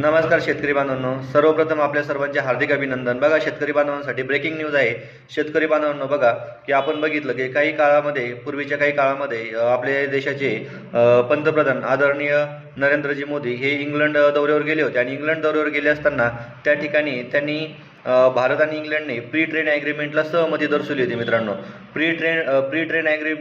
नमस्कार शेतकरी बांधवांनो. सर्वप्रथम आपल्या सर्वांचे हार्दिक अभिनंदन. बघा शेतकरी बांधवांसाठी ब्रेकिंग न्यूज आहे. शेतकरी बांधवांनो बघा की आपण बघितलं की काही काळामध्ये पूर्वीच्या काही काळामध्ये आपल्या देशाचे पंतप्रधान आदरणीय नरेंद्रजी मोदी हे इंग्लंड दौऱ्यावर गेले होते. आणि इंग्लंड दौऱ्यावर गेले असताना त्या ठिकाणी त्यांनी भारत आणि इंग्लंडने प्री ट्रेन ॲग्रीमेंटला सहमती दर्शवली होती मित्रांनो. Pre train pre train agree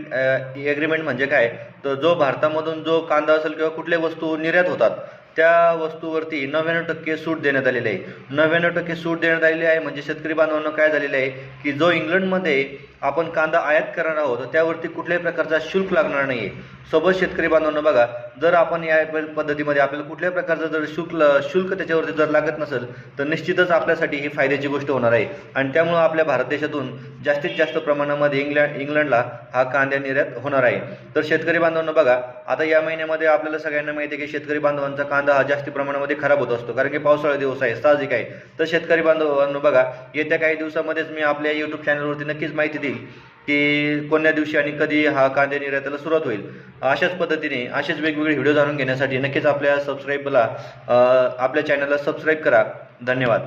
agreement म्हणजे काय? तर जो भारतामधून जो कांदा असेल किंवा कुठल्या वस्तू निर्यात होतात त्या वस्तूवरती नव्याण्णव टक्के सूट देण्यात आलेली आहे. नव्याण्णव टक्के सूट देण्यात आलेली आहे म्हणजे शेतकरी बांधवांना काय झालेलं आहे की जो इंग्लंडमध्ये आपण कांदा आयात करणार आहोत तर त्यावरती कुठल्याही प्रकारचा शुल्क लागणार नाही आहे सोबत शेतकरी बांधवांना बघा जर आपण या पद्धतीमध्ये आपल्याला कुठल्याही प्रकारचं जर शुल्क शुल्क त्याच्यावरती जर लागत नसेल तर निश्चितच आपल्यासाठी ही फायद्याची गोष्ट होणार आहे. आणि त्यामुळं आपल्या भारत देशातून जास्तीत जास्त प्रमाणामध्ये इंग्लंड इंग्लंडला हा कांदा निर्यात होणार आहे. तर शेतकरी बांधवांना बघा आता या महिन्यामध्ये आपल्याला सगळ्यांना माहिती आहे की शेतकरी बांधवांचा कांदा हा जास्ती प्रमाणामध्ये खराब होत असतो कारण की पावसाळा दिवस आहे साहजिक आहे. तर शेतकरी बांधवांनो बघा येत्या काही दिवसामध्येच मी आपल्या यूट्यूब चॅनलवरती नक्कीच माहिती देईल की कोणत्या दिवशी आणि कधी हा कांदे निर्यातीला सुरुवात होईल. अशाच पद्धतीने असेच वेगवेगळे व्हिडिओ जाणून घेण्यासाठी नक्कीच आपल्या सबस्क्राईबला आपल्या चॅनलला सबस्क्राईब करा. धन्यवाद.